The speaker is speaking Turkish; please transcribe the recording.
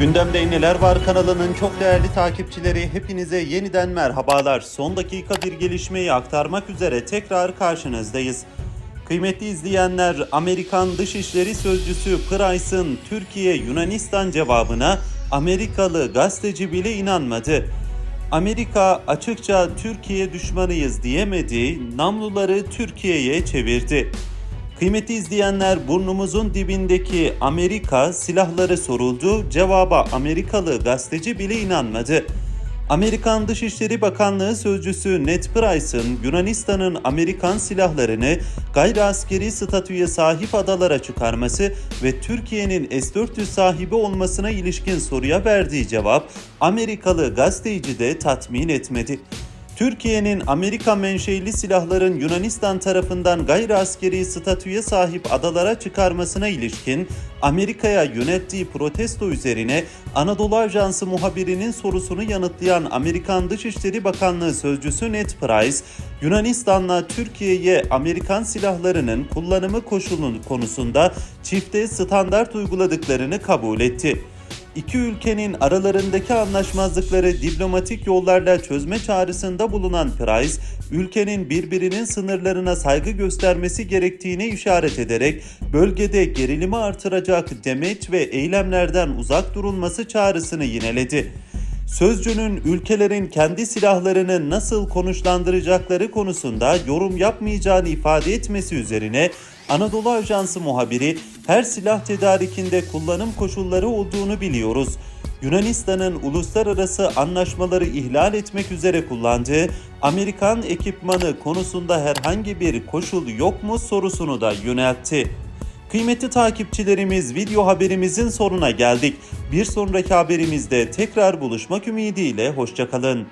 Gündemde Neler Var kanalının çok değerli takipçileri hepinize yeniden merhabalar. Son dakika bir gelişmeyi aktarmak üzere tekrar karşınızdayız. Kıymetli izleyenler, Amerikan Dışişleri Sözcüsü Price'ın Türkiye-Yunanistan cevabına Amerikalı gazeteci bile inanmadı. Amerika açıkça Türkiye düşmanıyız diyemedi, namluları Türkiye'ye çevirdi. Kıymetli izleyenler burnumuzun dibindeki Amerika silahları soruldu. Cevaba Amerikalı gazeteci bile inanmadı. Amerikan Dışişleri Bakanlığı sözcüsü Ned Price'ın Yunanistan'ın Amerikan silahlarını gayri askeri statüye sahip adalara çıkarması ve Türkiye'nin S-400 sahibi olmasına ilişkin soruya verdiği cevap Amerikalı gazeteci de tatmin etmedi. Türkiye'nin Amerika menşeili silahların Yunanistan tarafından gayri askeri statüye sahip adalara çıkarmasına ilişkin Amerika'ya yönettiği protesto üzerine Anadolu Ajansı muhabirinin sorusunu yanıtlayan Amerikan Dışişleri Bakanlığı sözcüsü Ned Price, Yunanistan'la Türkiye'ye Amerikan silahlarının kullanımı koşulu konusunda çifte standart uyguladıklarını kabul etti. İki ülkenin aralarındaki anlaşmazlıkları diplomatik yollarla çözme çağrısında bulunan Price, ülkenin birbirinin sınırlarına saygı göstermesi gerektiğine işaret ederek bölgede gerilimi artıracak demeç ve eylemlerden uzak durulması çağrısını yineledi. Sözcünün ülkelerin kendi silahlarını nasıl konuşlandıracakları konusunda yorum yapmayacağını ifade etmesi üzerine Anadolu Ajansı muhabiri her silah tedarikinde kullanım koşulları olduğunu biliyoruz. Yunanistan'ın uluslararası anlaşmaları ihlal etmek üzere kullandığı Amerikan ekipmanı konusunda herhangi bir koşul yok mu sorusunu da yöneltti. Kıymetli takipçilerimiz video haberimizin sonuna geldik. Bir sonraki haberimizde tekrar buluşmak ümidiyle hoşçakalın.